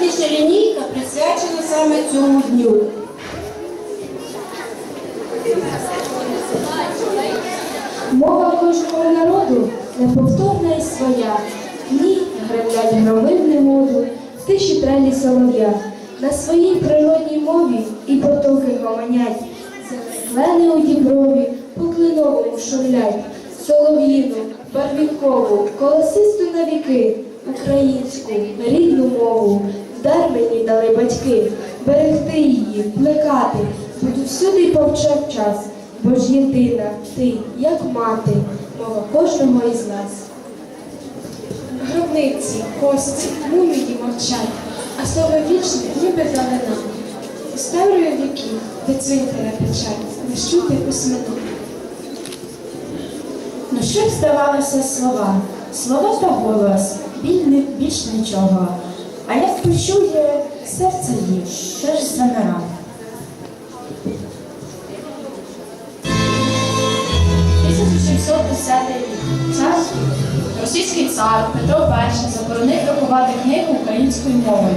Сьогоднішня лінійка присвячена саме цьому дню. Мова кожного народу неповторна і своя. В ній гремлять громи в немоду, тиші трелі солов'я. На своїй природній мові і потоки гомонять. Зелени у діброві по клиновому шумлять. Солов'їну, барвінкову, колосисту на віки, українську, рідну мову, вдар мені дали батьки, берегти її, плекати, буду всюди повчав час, бо ж єдина ти, як мати, мова кожного із нас. Гробниці, кості, мумії мовчать, а слово вічне ніби далина. Історію віків, де цвинтаря печать, не чути письмено. Ну що б здавалося слова, слова та голос, біль більш нічого. А як почує серце їх, теж замира. 1710 рік. Час російський цар Петро І заборонив друкувати книгу українською мовою.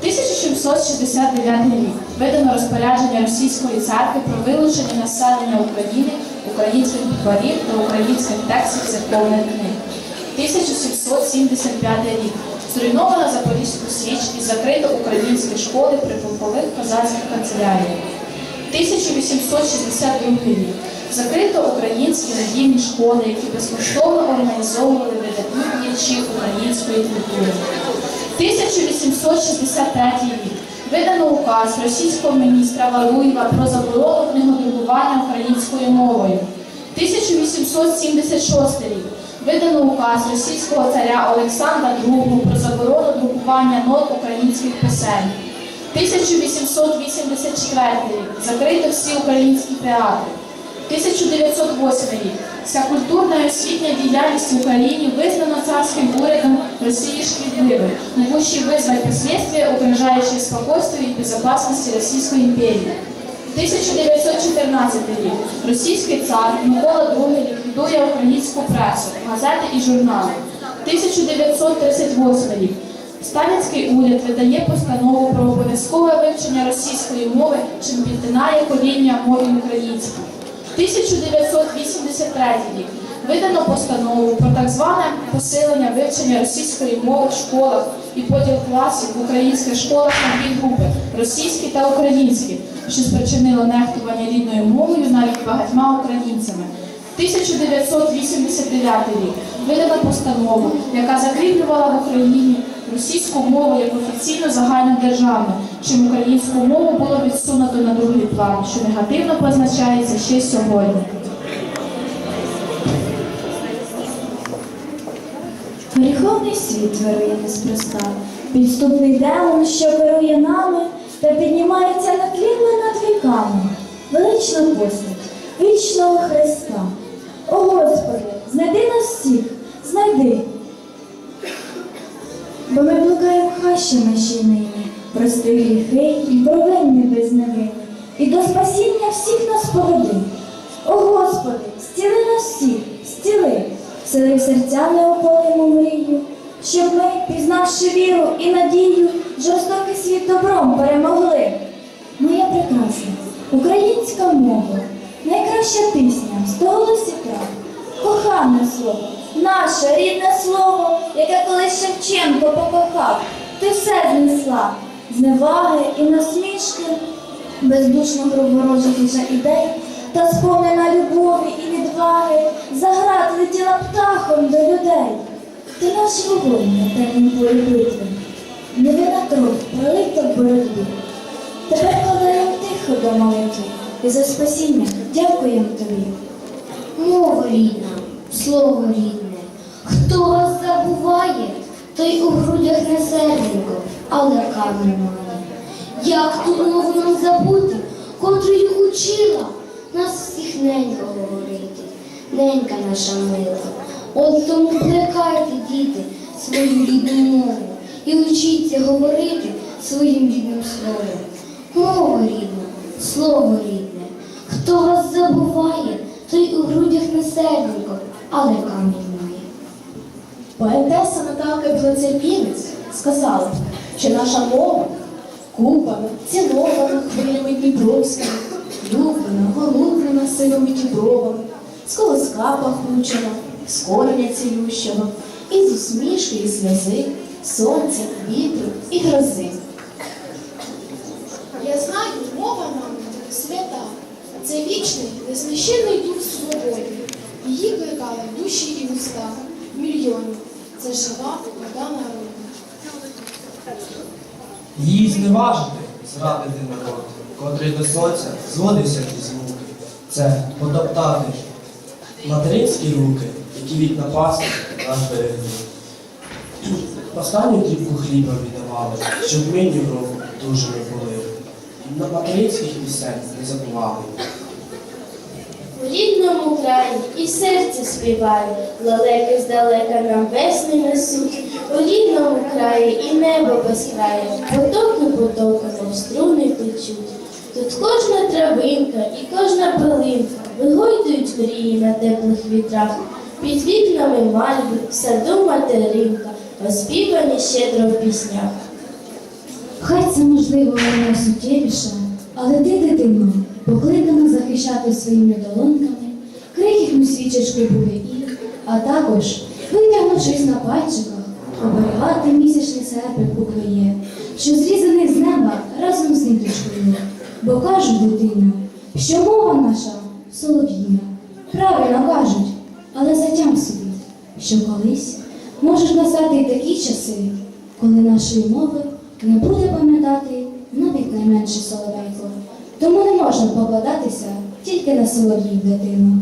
1769 рік видано розпорядження російської церкви про вилучення населення України, українських букварів та українських текстів церковних книг. 1775 рік зруйновано Запорізьку Січ і закрито українські школи при полкових козацьких канцеляріях. 1862 рік закрито українські надійні школи, які безкоштовно організовували видатні діячі української культури. 1863 рік видано указ російського міністра Валуєва про заборону книгодрукування українською мовою. 1876 рік видано указ російського царя Олександра II про заборону друкування нот українських писем. 1884 рік закрито всі українські театри. 1908 рік вся культурна і освітня діяльність в Україні визнана царським урядом Росії шкідливою, могущей вызвать последствия, угрожающие спокойствию и безопасности Российской империи. 1914 рік російський цар Микола II ліквідує українську пресу, газети і журнали. 1938 рік Сталінський уряд видає постанову про обов'язкове вивчення російської мови, чим підтинає коріння мові української. 1983 рік видано постанову про так зване посилення вивчення російської мови в школах і поділ класів в українських школах на дві групи російські та українські, що спричинило нехтування рідною мовою навіть багатьма українцями. 1989 рік видана постанова, яка закріплювала в Україні російську мову як офіційно загальнодержавну, чим українську мову було відсунуто на другий план, що негативно позначається ще сьогодні. Гріховний світ вирує неспроста, підступний демон, що керує нами, та піднімається на тлінно над віками. Велична постать, вічного Христа. О Господи, знайди нас всіх, знайди. Бо ми блукаємо хащі наші нині, прости гріхи і провинні безневинні, і до спасіння всіх нас поведи. О Господи, стіли нас всіх, стіли, сили серця неополиму мрію, щоб ми, пізнавши віру і надію, жорстокий світ добром перемогли. Моя прекрасна, українська мова, найкраща пісня з того сітра, кохане слово, наше рідне слово, яке колись Шевченко покохав, ти все знесла, зневаги і насмішки, бездушно гру ворожих уже ідей, та сповнена любові і відваги, заград летіла птахом до людей. Ти наш вогонь на темнім полі і за спасіння дякуємо тобі. Мова рідна, слово рідне. Хто вас забуває, той у грудях не серденько, але камінь має. Як ту мову нам забути, котрою учила нас всіх ненька говорити, ненька наша мила. От тому плекайте, діти, свою рідну мову і учіться говорити своїм рідним словом. Мова рідна, слово рідне. Хто вас забуває, той у грудях не серденько, але камінь має. Поетеса Наталка Блацепінець сказала, що наша мова купами, цінована хвилями дніпровськими, люблена, голублена сивими дібровами, з колоска пахучого, з кореня цілющого, і з усмішки і сльози, сонця, вітру і грози. Я знаю, мова нам свята. Це вічний, незнищенний дух свободи. Її плекали душі і уста мільйонів. Це жива вода народу. Її зневажити, зрадити народ, котрий до сонця зводився ті звуки. Це потоптати материнські руки, які від напасти нас берегли. Останню дрібку хліба віддавали, щоб ми ні дуже не були. На материнських пісень не забували. У рідному краї і серце співає, лелеки здалека нам весни несуть. У рідному краї і небо безкрає, потоки потоками струни течуть. Тут кожна травинка і кожна пилинка вигойдують мрії на теплих вітрах. Під вікнами мальви, в саду материнка, оспівані щедро в піснях. Хай це можливо не суттєвіше, але ти, дитино, покликана захищати своїми долоньками крихітну свічечку буряї, а також, витягнувшись на пальчиках, оберігати місячний серпик у клеє, що зрізаний з неба разом з ниточкою. Бо кажуть, дитино, що мова наша солов'їна. Правильно кажуть, але затям собі, що колись можуть настати й такі часи, коли нашої мови не буде пам'ятати навіть найменше соловейко. Тому не можна покладатися тільки на солов'їв дитину.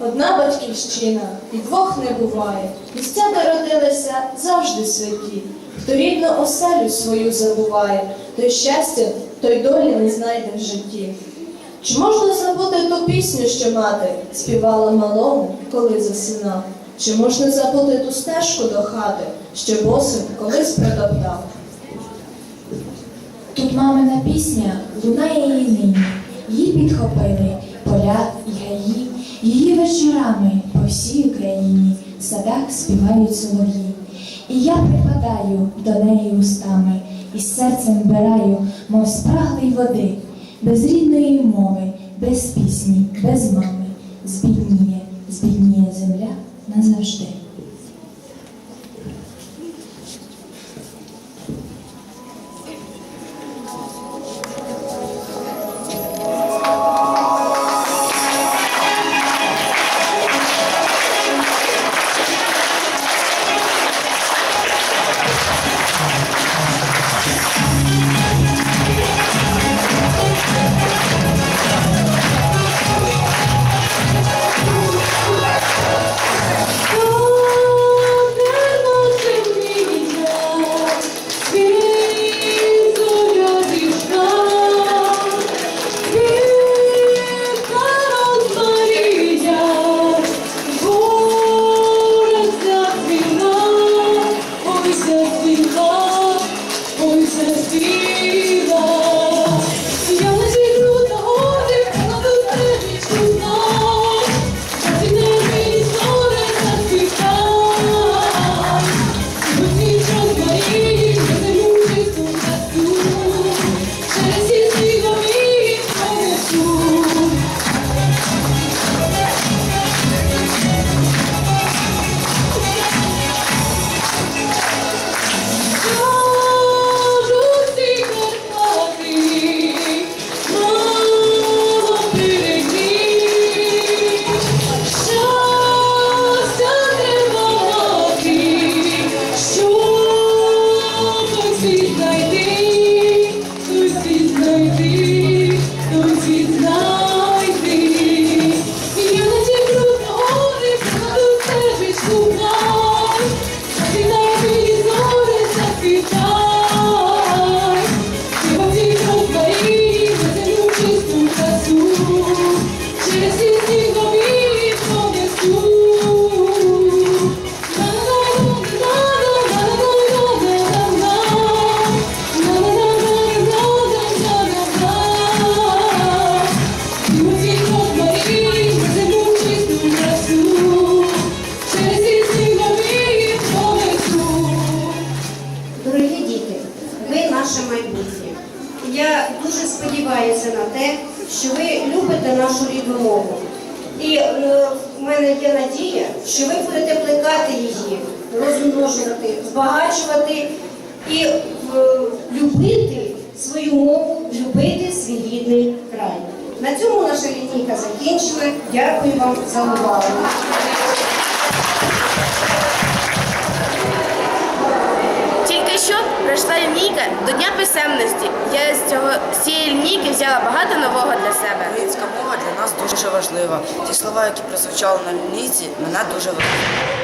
Одна батьківщина і двох не буває. Місця, де родилися, завжди святі. Хто рідну оселю свою забуває, той щастя, той долі не знайде в житті. Чи можна забути ту пісню, що мати співала малому, коли засинав? Чи можна забути ту стежку до хати, що босим колись притоптав? Тут мамина пісня лунає її нині. Її підхопили поля і гаї. Її вечорами по всій Україні в садах співають солов'ї. І я припадаю до неї устами, і серцем вбираю, мов спраглий води, без рідної мови, без пісні, без мами. Збідніє, збідніє земля назавжди. наше майбутнє. Я дуже сподіваюся на те, що ви любите нашу рідну мову. І е, в мене є надія, що ви будете плекати її, розмножувати, збагачувати і е, любити свою мову, любити свій рідний край. На цьому наша лінійка закінчена. Дякую вам за увагу. Пройшла лінійка до Дня писемності. Я з цього з цієї лінійки взяла багато нового для себе. Українська мова для нас дуже важлива. Ті слова, які прозвучали на лінійці, мене дуже вразили.